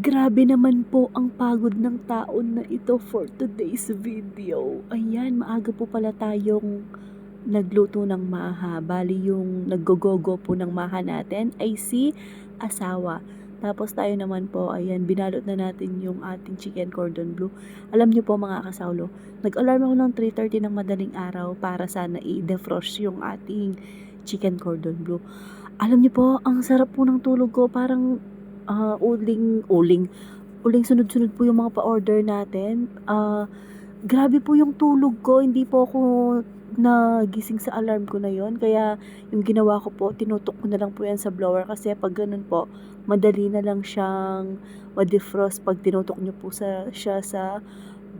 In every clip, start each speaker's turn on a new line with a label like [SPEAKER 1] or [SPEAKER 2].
[SPEAKER 1] Grabe naman po ang pagod ng taon na ito for today's video. Ayan, maaga po pala tayong nagluto ng maha. Bali yung naggogogo po ng maha natin ay si asawa. Tapos tayo naman po, ayan, binalot na natin yung ating chicken cordon bleu. Alam niyo po mga kasawlo, nag-alarm ako ng 3.30 ng madaling araw para sana i-defrost yung ating chicken cordon bleu. Alam niyo po, ang sarap po ng tulog ko. Parang ah, uling, uling, uling sunod-sunod po yung mga pa-order natin. Ah, grabe po yung tulog ko. Hindi po ako nagising sa alarm ko na yon Kaya yung ginawa ko po, tinutok ko na lang po yan sa blower. Kasi pag ganun po, madali na lang siyang ma-defrost pag tinutok nyo po sa, siya sa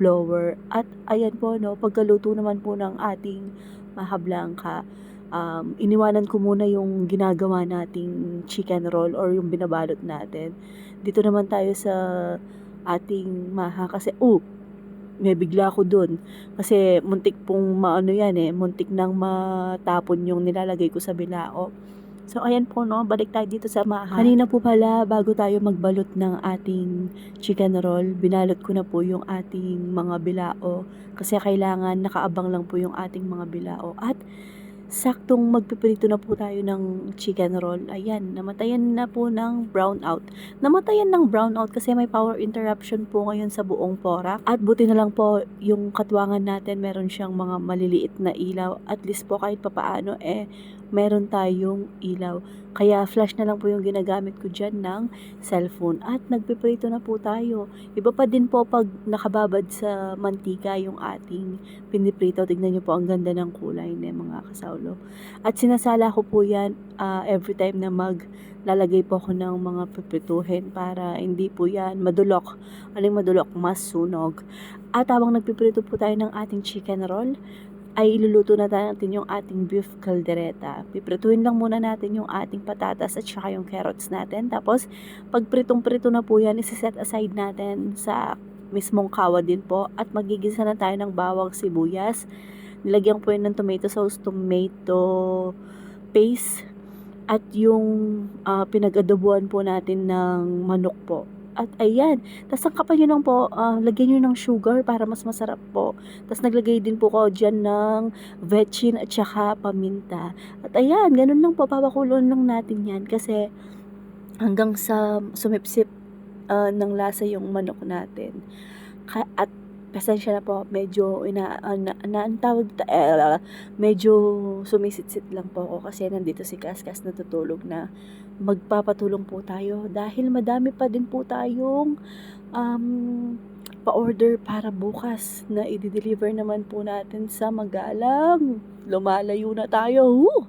[SPEAKER 1] blower. At ayan po, no, pagkaluto naman po ng ating mahablangka, um, iniwanan ko muna yung ginagawa nating chicken roll or yung binabalot natin. Dito naman tayo sa ating maha kasi, oh, may bigla ako dun. Kasi muntik pong maano yan eh, muntik nang matapon yung nilalagay ko sa bilao. So, ayan po no, balik tayo dito sa maha. Kanina po pala, bago tayo magbalot ng ating chicken roll, binalot ko na po yung ating mga bilao. Kasi kailangan nakaabang lang po yung ating mga bilao. At saktong magpiprito na po tayo ng chicken roll. Ayan, namatayan na po ng brownout. Namatayan ng brownout kasi may power interruption po ngayon sa buong Porac. At buti na lang po yung katwangan natin, meron siyang mga maliliit na ilaw. At least po kahit papaano eh, meron tayong ilaw. Kaya flash na lang po yung ginagamit ko dyan ng cellphone. At nagpiprito na po tayo. Iba pa din po pag nakababad sa mantika yung ating piniprito. Tignan nyo po ang ganda ng kulay na mga kasaulo. At sinasala ko po yan uh, every time na maglalagay po ako ng mga pipituhin para hindi po yan madulok. Aling madulok, mas sunog. At habang nagpiprito po tayo ng ating chicken roll, ay iluluto na natin yung ating beef caldereta. Piprituhin lang muna natin yung ating patatas at saka yung carrots natin. Tapos, pag pritong-prito na po yan, isi-set aside natin sa mismong kawa din po. At magigisa na tayo ng bawang sibuyas. Nilagyan po yun ng tomato sauce, tomato paste, at yung uh, pinag-adobuan po natin ng manok po. At ayan, tapos sangkapan nyo lang po, uh, lagyan nyo ng sugar para mas masarap po. Tapos naglagay din po ko dyan ng vetchin at saka paminta. At ayan, ganun lang po, papakulon lang natin yan kasi hanggang sa sumipsip uh, ng lasa yung manok natin. At pasensya na po, medyo ina, uh, na, na, tawag, eh, medyo sumisitsit lang po ako kasi nandito si Kaskas natutulog na magpapatulong po tayo dahil madami pa din po tayong um, pa-order para bukas na i-deliver naman po natin sa Magalang. Lumalayo na tayo. Woo!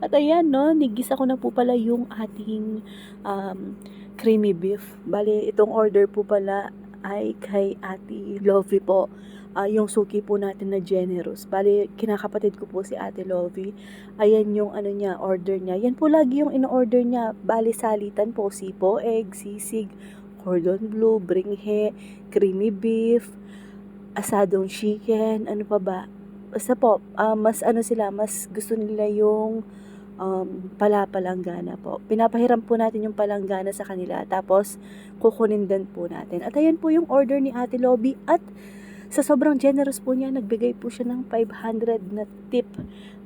[SPEAKER 1] At ayan, no, nigisa ko na po pala yung ating um, creamy beef. Bali, itong order po pala ay kay Ate Lovie po uh, yung suki po natin na generous. Bali, kinakapatid ko po si Ate Lovie. Ayan yung ano niya, order niya. Yan po lagi yung in-order niya. Bali, salitan po, sipo, egg, sisig, cordon bleu, bringhe, creamy beef, asadong chicken, ano pa ba. Basta po, uh, mas ano sila, mas gusto nila yung um, palapalanggana po. Pinapahiram po natin yung palanggana sa kanila. Tapos, kukunin din po natin. At ayan po yung order ni Ate Lobby. At sa sobrang generous po niya, nagbigay po siya ng 500 na tip.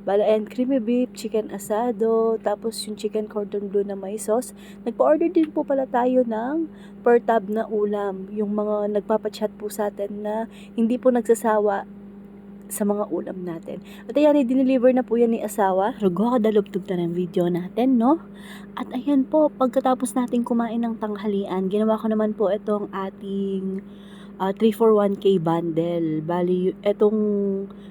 [SPEAKER 1] Bala and creamy beef, chicken asado, tapos yung chicken cordon bleu na may sauce. Nagpa-order din po pala tayo ng per tab na ulam. Yung mga nagpapachat po sa atin na hindi po nagsasawa sa mga ulam natin. At ayan, i-deliver na po yan ni asawa. Rugo, kadalubtog na ng video natin, no? At ayan po, pagkatapos natin kumain ng tanghalian, ginawa ko naman po itong ating uh, 341k bundle. Bali, etong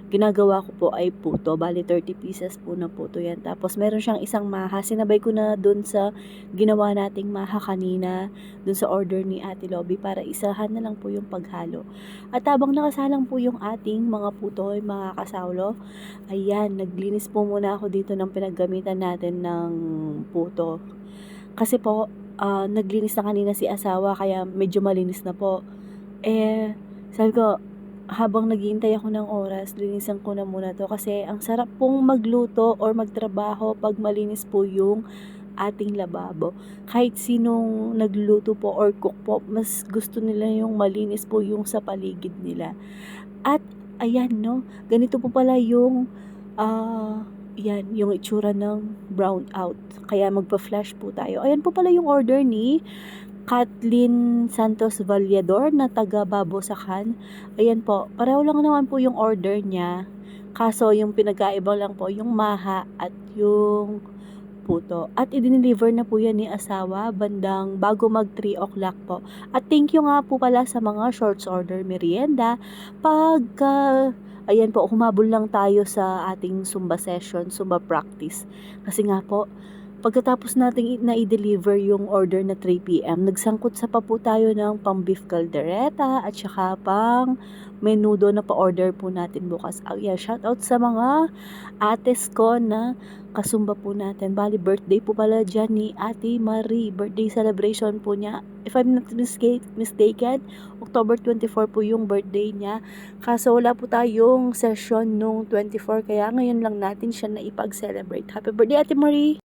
[SPEAKER 1] ginagawa ko po ay puto. Bali, 30 pieces po na puto yan. Tapos, meron siyang isang maha. Sinabay ko na dun sa ginawa nating maha kanina, dun sa order ni Ate Lobby, para isahan na lang po yung paghalo. At habang nakasalang po yung ating mga puto, mga kasawlo, ayan, naglinis po muna ako dito ng pinaggamitan natin ng puto. Kasi po, uh, naglinis na kanina si asawa, kaya medyo malinis na po eh, sabi ko, habang naghihintay ako ng oras, linisan ko na muna to kasi ang sarap pong magluto or magtrabaho pag malinis po yung ating lababo. Kahit sinong nagluluto po or cook po, mas gusto nila yung malinis po yung sa paligid nila. At ayan no, ganito po pala yung ah yan, yung itsura ng brown out. Kaya magpa-flash po tayo. Ayan po pala yung order ni Kathleen Santos Vallador na taga Babosakan. Ayan po, pareho lang naman po yung order niya. Kaso yung pinagkaiba lang po yung maha at yung puto. At i-deliver na po yan ni asawa bandang bago mag 3 o'clock po. At thank you nga po pala sa mga shorts order merienda. Pagka ayan po, humabol lang tayo sa ating Zumba session, Zumba practice. Kasi nga po, pagkatapos nating na-deliver yung order na 3pm, nagsangkot sa pa tayo ng pang beef caldereta at saka pang menudo na pa-order po natin bukas. Oh yeah, shout out sa mga ates ko na kasumba po natin. Bali, birthday po pala dyan ni Ate Marie. Birthday celebration po niya. If I'm not mistaken, October 24 po yung birthday niya. Kaso wala po tayong session nung 24, kaya ngayon lang natin siya na ipag-celebrate. Happy birthday, Ate Marie!